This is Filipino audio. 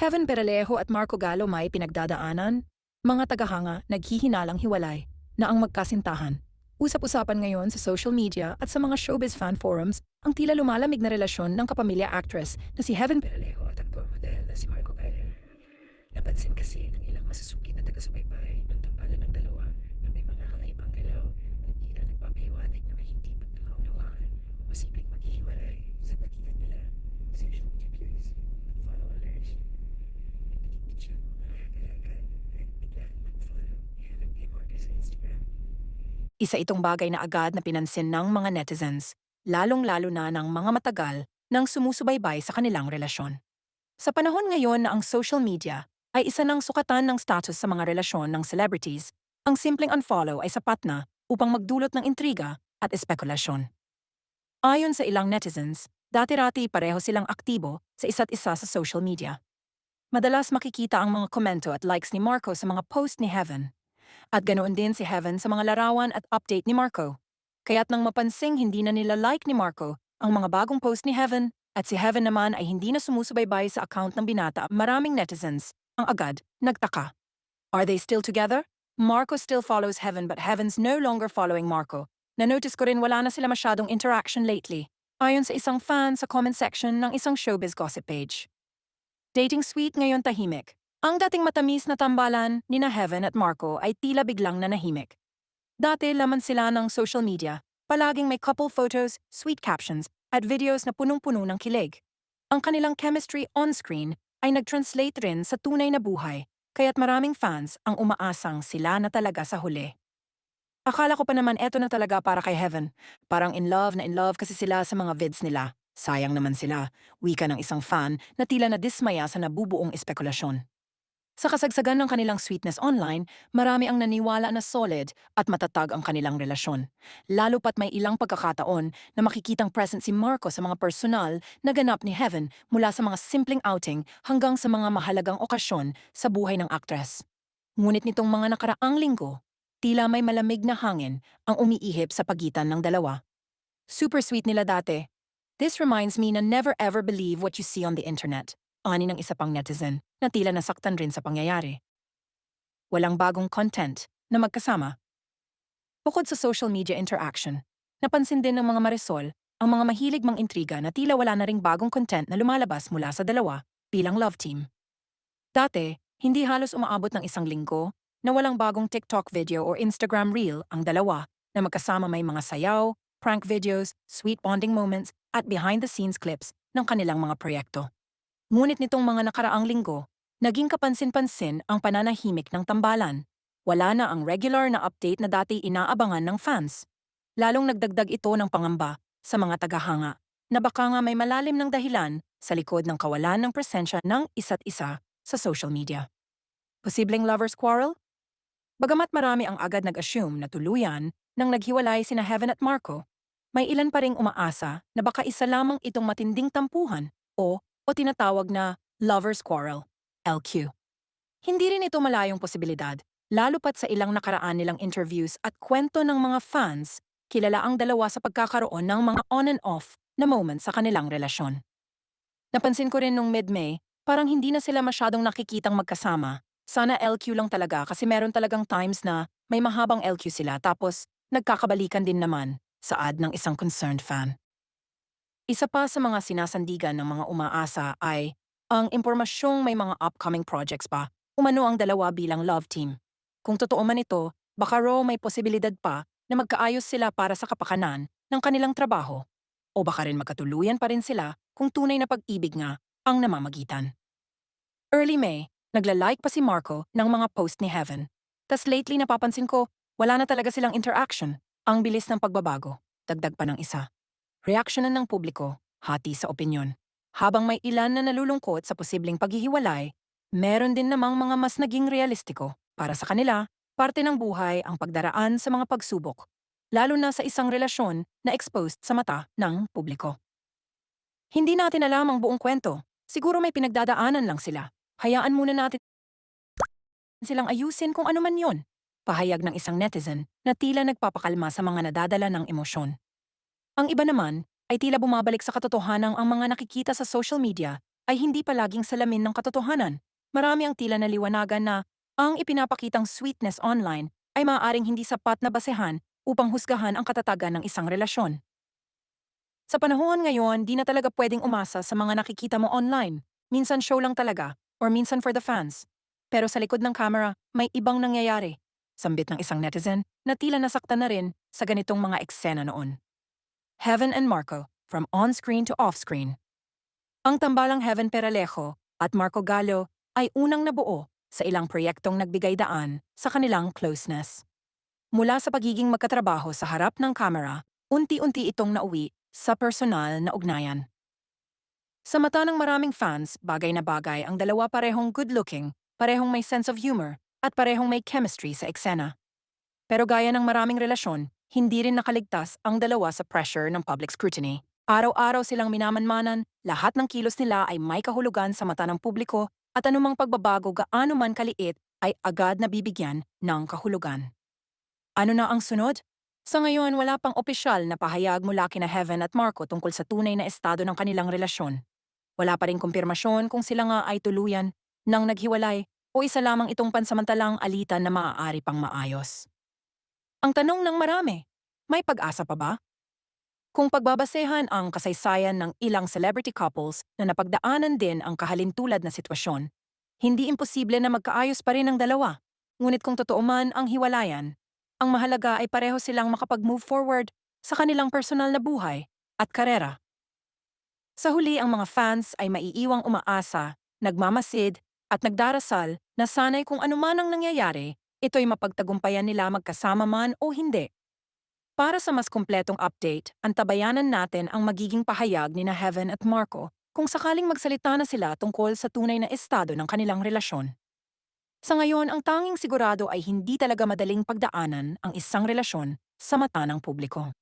Heaven Peralejo at Marco Gallo may pinagdadaanan, mga tagahanga naghihinalang hiwalay na ang magkasintahan. Usap-usapan ngayon sa social media at sa mga showbiz fan forums ang tila lumalamig na relasyon ng kapamilya actress na si Heaven Peralejo at aktor model na si Marco Gallo. Napansin kasi ng ilang masusukit na taga-subaybay ng tampalan ng dalawa na may mga kakaibang galaw at tila nagpapahiwatig na may hindi pagkakaunawaan o posibleng maghihiwalay sa pagitan nila. Social media views at followers. Naging bitya ng mga kagalagan at bigla nag-follow ni Heaven P. Marquez sa Instagram. Isa itong bagay na agad na pinansin ng mga netizens, lalong-lalo na ng mga matagal nang sumusubaybay sa kanilang relasyon. Sa panahon ngayon na ang social media ay isa ng sukatan ng status sa mga relasyon ng celebrities, ang simpleng unfollow ay sapat na upang magdulot ng intriga at espekulasyon. Ayon sa ilang netizens, dati-rati pareho silang aktibo sa isa't isa sa social media. Madalas makikita ang mga komento at likes ni Marco sa mga post ni Heaven at ganoon din si Heaven sa mga larawan at update ni Marco. Kaya't nang mapansing hindi na nila like ni Marco ang mga bagong post ni Heaven at si Heaven naman ay hindi na sumusubaybay sa account ng binata, maraming netizens ang agad nagtaka. Are they still together? Marco still follows Heaven but Heaven's no longer following Marco. Na-notice ko rin wala na sila masyadong interaction lately. Ayon sa isang fan sa comment section ng isang showbiz gossip page. Dating sweet ngayon tahimik. Ang dating matamis na tambalan ni na Heaven at Marco ay tila biglang nanahimik. Dati laman sila ng social media, palaging may couple photos, sweet captions, at videos na punong-puno ng kilig. Ang kanilang chemistry on-screen ay nag-translate rin sa tunay na buhay, kaya't maraming fans ang umaasang sila na talaga sa huli. Akala ko pa naman eto na talaga para kay Heaven. Parang in love na in love kasi sila sa mga vids nila. Sayang naman sila, wika ng isang fan na tila na dismaya sa nabubuong espekulasyon. Sa kasagsagan ng kanilang sweetness online, marami ang naniwala na solid at matatag ang kanilang relasyon. Lalo pat may ilang pagkakataon na makikitang present si Marco sa mga personal na ganap ni Heaven mula sa mga simpleng outing hanggang sa mga mahalagang okasyon sa buhay ng aktres. Ngunit nitong mga nakaraang linggo, tila may malamig na hangin ang umiihip sa pagitan ng dalawa. Super sweet nila dati. This reminds me na never ever believe what you see on the internet. Ani ng isa pang netizen na tila nasaktan rin sa pangyayari. Walang bagong content na magkasama. Bukod sa social media interaction, napansin din ng mga marisol ang mga mahilig mang intriga na tila wala na ring bagong content na lumalabas mula sa dalawa bilang love team. Dati, hindi halos umaabot ng isang linggo na walang bagong TikTok video or Instagram reel ang dalawa na magkasama may mga sayaw, prank videos, sweet bonding moments at behind-the-scenes clips ng kanilang mga proyekto. Ngunit nitong mga nakaraang linggo, naging kapansin-pansin ang pananahimik ng tambalan. Wala na ang regular na update na dati inaabangan ng fans. Lalong nagdagdag ito ng pangamba sa mga tagahanga na baka nga may malalim ng dahilan sa likod ng kawalan ng presensya ng isa't isa sa social media. Posibleng lovers quarrel? Bagamat marami ang agad nag-assume na tuluyan nang naghiwalay sina Heaven at Marco, may ilan pa ring umaasa na baka isa lamang itong matinding tampuhan o o tinatawag na lover's quarrel, LQ. Hindi rin ito malayong posibilidad, lalo pat sa ilang nakaraan nilang interviews at kwento ng mga fans, kilala ang dalawa sa pagkakaroon ng mga on and off na moments sa kanilang relasyon. Napansin ko rin nung mid-May, parang hindi na sila masyadong nakikitang magkasama. Sana LQ lang talaga kasi meron talagang times na may mahabang LQ sila tapos nagkakabalikan din naman, saad ng isang concerned fan. Isa pa sa mga sinasandigan ng mga umaasa ay ang impormasyong may mga upcoming projects pa, umano ang dalawa bilang love team. Kung totoo man ito, baka raw may posibilidad pa na magkaayos sila para sa kapakanan ng kanilang trabaho. O baka rin magkatuluyan pa rin sila kung tunay na pag-ibig nga ang namamagitan. Early May, nagla-like pa si Marco ng mga post ni Heaven. Tas lately napapansin ko, wala na talaga silang interaction. Ang bilis ng pagbabago. Dagdag pa ng isa. Reaksyonan ng publiko, hati sa opinyon. Habang may ilan na nalulungkot sa posibleng paghihiwalay, meron din namang mga mas naging realistiko. Para sa kanila, parte ng buhay ang pagdaraan sa mga pagsubok, lalo na sa isang relasyon na exposed sa mata ng publiko. Hindi natin alam ang buong kwento. Siguro may pinagdadaanan lang sila. Hayaan muna natin silang ayusin kung ano man yon. Pahayag ng isang netizen na tila nagpapakalma sa mga nadadala ng emosyon. Ang iba naman ay tila bumabalik sa katotohanang ang mga nakikita sa social media ay hindi palaging salamin ng katotohanan. Marami ang tila naliwanagan na ang ipinapakitang sweetness online ay maaaring hindi sapat na basehan upang husgahan ang katatagan ng isang relasyon. Sa panahon ngayon, di na talaga pwedeng umasa sa mga nakikita mo online. Minsan show lang talaga, or minsan for the fans. Pero sa likod ng camera, may ibang nangyayari. Sambit ng isang netizen na tila nasaktan na rin sa ganitong mga eksena noon. Heaven and Marco, from on-screen to off-screen. Ang tambalang Heaven Peralejo at Marco Gallo ay unang nabuo sa ilang proyektong nagbigay daan sa kanilang closeness. Mula sa pagiging magkatrabaho sa harap ng kamera, unti-unti itong nauwi sa personal na ugnayan. Sa mata ng maraming fans, bagay na bagay ang dalawa parehong good-looking, parehong may sense of humor, at parehong may chemistry sa eksena. Pero gaya ng maraming relasyon, hindi rin nakaligtas ang dalawa sa pressure ng public scrutiny. Araw-araw silang minamanmanan, lahat ng kilos nila ay may kahulugan sa mata ng publiko at anumang pagbabago gaano man kaliit ay agad na bibigyan ng kahulugan. Ano na ang sunod? Sa ngayon, wala pang opisyal na pahayag mula kina Heaven at Marco tungkol sa tunay na estado ng kanilang relasyon. Wala pa rin kumpirmasyon kung sila nga ay tuluyan nang naghiwalay o isa lamang itong pansamantalang alitan na maaari pang maayos. Ang tanong ng marami, may pag-asa pa ba? Kung pagbabasehan ang kasaysayan ng ilang celebrity couples na napagdaanan din ang kahalintulad na sitwasyon, hindi imposible na magkaayos pa rin ang dalawa. Ngunit kung totoo man ang hiwalayan, ang mahalaga ay pareho silang makapag-move forward sa kanilang personal na buhay at karera. Sa huli, ang mga fans ay maiiwang umaasa, nagmamasid, at nagdarasal na sanay kung anuman ang nangyayari, ito'y mapagtagumpayan nila magkasama man o hindi. Para sa mas kumpletong update, antabayanan natin ang magiging pahayag ni na Heaven at Marco kung sakaling magsalita na sila tungkol sa tunay na estado ng kanilang relasyon. Sa ngayon, ang tanging sigurado ay hindi talaga madaling pagdaanan ang isang relasyon sa mata ng publiko.